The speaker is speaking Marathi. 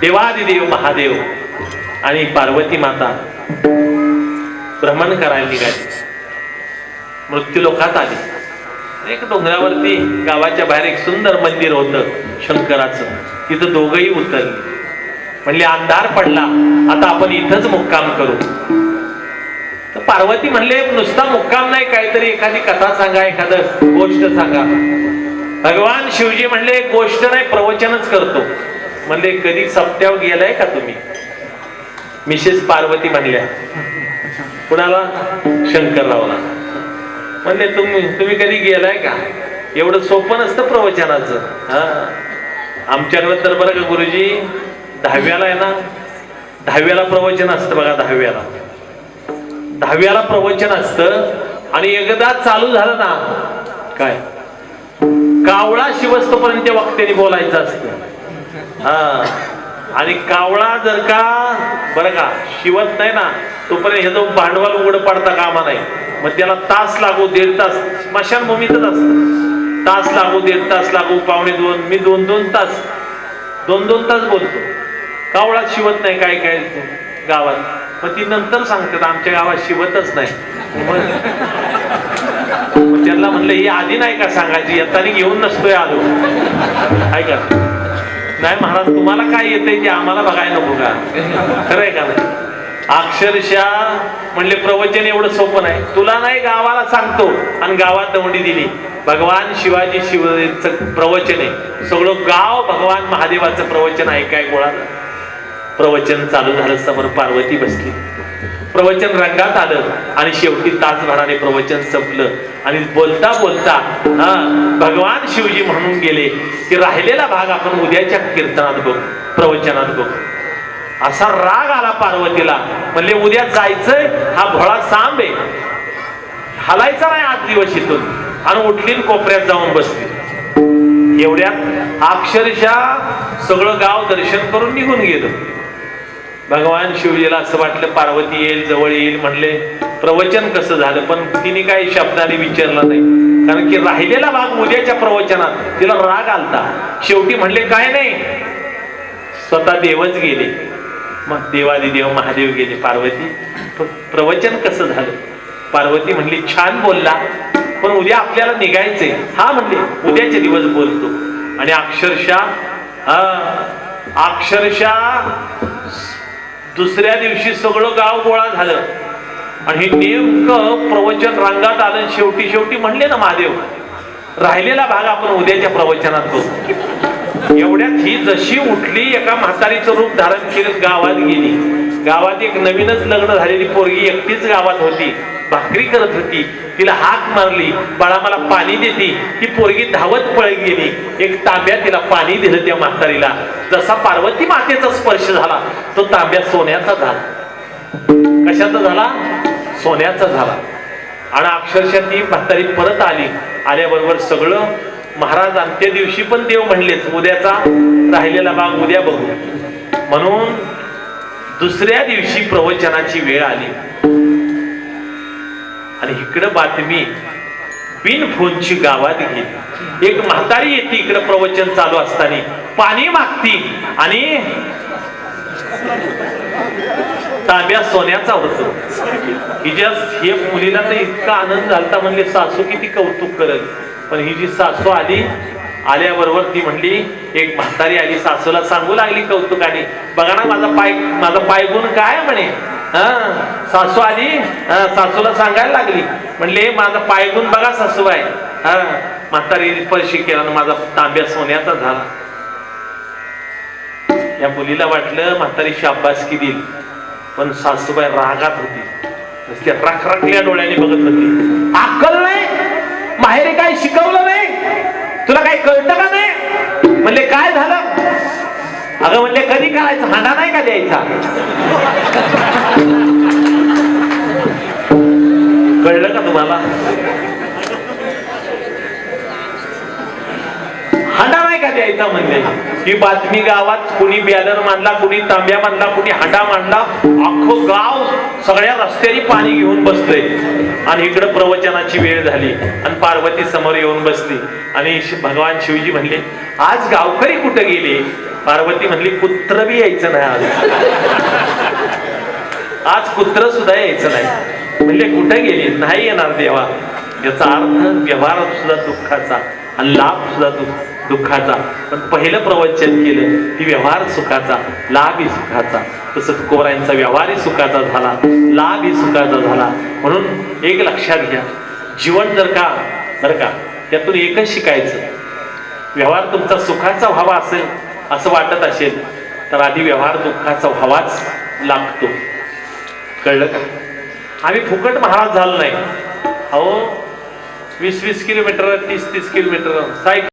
देवादिदेव महादेव आणि पार्वती माता भ्रमण करायला निघाली. मृत्यू लोकात आली. एक डोंगरावरती गावाच्या बाहेर एक सुंदर मंदिर होतं शंकराचं. तिथं दोघही उतरली. म्हणले अंधार पडला आता आपण इथंच मुक्काम करू. तर पार्वती म्हणले नुसता मुक्काम नाही काहीतरी एखादी कथा सांगा एखादं गोष्ट सांगा. भगवान शिवजी म्हणले गोष्ट नाही प्रवचनच करतो. म्हणले कधी सप्त्यावर गेलाय का तुम्ही? मिसेस पार्वती म्हणल्या. कुणाला? शंकररावला. म्हणले तुम्ही तुम्ही कधी गेलाय का? एवढं सोपं नसतं प्रवचनाचं. हा. आमच्याकडे तर बरं का गुरुजी दहाव्याला आहे ना? दहाव्याला प्रवचन असतं बघा दहाव्याला. दहाव्याला प्रवचन असतं आणि एकदा चालू झालं ना काय? कावळा शिवस्तोपर्यंत वक्त्याने बोलायचं असतं. हा. आणि कावळा जर का बरं का शिवत नाही ना तोपर्यंत ह्याचं तो भांडवल उघड पडता कामा नाही मग त्याला तास लागू दीड तास. स्मशानभूमीतच असत. तास लागू दीड तास लागू पावणे दोन मी दोन दोन तास. दोन दोन तास बोलतो. कावळा शिवत नाही काय काय गावात. मग ती नंतर सांगतात आमच्या गावात शिवतच नाही. त्यांना म्हणलं ही आधी नाही का सांगायची? येताना घेऊन नसतोय आलो. ऐका. नाही महाराज तुम्हाला काय येतंय जे आम्हाला बघायला नको का? खरंय का नाही? अक्षरशः म्हणले प्रवचन एवढं सोपं नाही. तुला नाही गावाला सांगतो. आणि गावात दवंडी दिली. भगवान शिवाजी शिवच प्रवचन आहे. सगळं गाव भगवान महादेवाचं प्रवचन ऐकाय गोळा. प्रवचन चालू झालं समोर पार्वती बसली. प्रवचन रंगात आलं आणि शेवटी तासभराने प्रवचन संपलं. आणि बोलता बोलता हा भगवान शिवजी म्हणून गेले की राहिलेला भाग आपण उद्याच्या कीर्तनात बघ प्रवचनात बघ. असा राग आला पार्वतीला म्हणले उद्या जायचंय हा भोळा सांब आहे. हलायचा नाही आठ दिवस इथून. आणि उठली कोपऱ्यात जाऊन बसली. एवढ्यात अक्षरशः सगळं गाव दर्शन करून निघून गेलं. भगवान शिवजीला असं वाटलं पार्वती येईल जवळ येईल म्हणले. प्रवचन कसं झालं? पण तिने काही शब्दाने विचारलं नाही. कारण की राहिलेला भाग उद्याच्या प्रवचनात तिला राग आलता. शेवटी म्हणले काय नाही. स्वतः देवच गेले. मग देवादी देव महादेव गेले पार्वती. प्रवचन कसं झालं? पार्वती म्हणली छान बोलला पण उद्या आपल्याला निघायचंय. हा म्हणले उद्याचे दिवस बोलतो. आणि अक्षरशः अक्षरशः दुसऱ्या दिवशी सगळं गाव गोळा झालं. आणि हे नेमकं प्रवचन रंगात आलं शेवटी शेवटी म्हणले ना महादेव राहिलेला भाग आपण उद्याच्या प्रवचनात करू एवढ्यात ही जशी उठली एका म्हातारीचं रूप धारण केलं गावात गेली. गावात एक नवीनच लग्न झालेली पोरगी एकटीच गावात होती. भाकरी करत होती. तिला हाक मारली. बाळा मला पाणी देते. ती पोरगी धावत पळत गेली. एक तांब्या तिला पाणी दिलं त्या म्हातारीला. जसा पार्वती मातेचा स्पर्श झाला तो तांब्या सोन्याचा झाला. कशाचा झाला? सोन्याचा झाला. आणि अक्षरशः ती म्हातारी परत आली. आल्याबरोबर सगळं महाराज अंत्य दिवशी पण देव म्हणलेच उद्याचा राहिलेला भाग उद्या बघू. म्हणून दुसऱ्या दिवशी प्रवचनाची वेळ आली. आणि इकडं बातमी बिन फोनची गावात गेली. एक म्हातारी येते इकडं प्रवचन चालू असताना. पाणी मागती आणि तांब्या सोन्याचा होतो. हिच्या हे मुलीला तर इतका आनंद झालता म्हणले सासू किती कौतुक करत पण ही जी सासू आली आल्याबरोबर ती म्हणली एक म्हातारी आली सासूला सांगू लागली कौतुकाने. बघा ना माझा पाय माझा पायगुण काय म्हणे? हा? सासू आली सासूला सांगायला लागली. म्हणले माझा पायगुण बघा सासूबाई हा? म्हातारी स्पर्श केला आणि माझा तांब्या सोन्याचा झाला. या मुलीला वाटलं म्हातारी शाबासकी देईल. पण सासूबाई रागात होती. रखरखल्या डोळ्याने बघत होती. अक्कल नाही? माहेरी काय शिकवलं तुला काही कळतं का नाही? म्हणले काय झालं? अगं म्हणले कधी करायचं हांडा नाही का द्यायचा? कळलं का तुम्हाला? हांडा नाही का द्यायचा म्हणले? ही बातमी गावात कुणी बॅनर मांडला कुणी तांब्या मांडला कुणी हांडा मांडला अख्खं गाव सगळ्या रस्त्याने पाणी घेऊन बसलंय आणि इकडं प्रवचनाची वेळ झाली. आणि पार्वती समोर येऊन बसली. आणि भगवान शिवजी म्हणले आज गावकरी कुठे गेले? पार्वती म्हणली कुत्र बी यायचं नाही आज. आज कुत्र सुद्धा यायचं नाही. म्हणले कुठे गेली? नाही येणार देवा. याचा अर्थ व्यवहार सुद्धा दुःखाचा आणि लाभ सुद्धा दुःख. दुःखाचा पण पहिलं प्रवचन केलं की व्यवहार सुखाचा लाभही सुखाचा. तसंच कोरांचा व्यवहारही सुखाचा झाला लाभही सुखाचा झाला. म्हणून एक लक्षात घ्या जीवन जर का बरं का त्यातून एकच शिकायचं. व्यवहार तुमचा सुखाचा व्हावा असेल असं वाटत असेल तर आधी व्यवहार दुःखाचा व्हावाच लागतो. कळलं का? आम्ही फुकट महाराज झालो नाही. अहो वीस वीस किलोमीटर तीस तीस किलोमीटर सायकल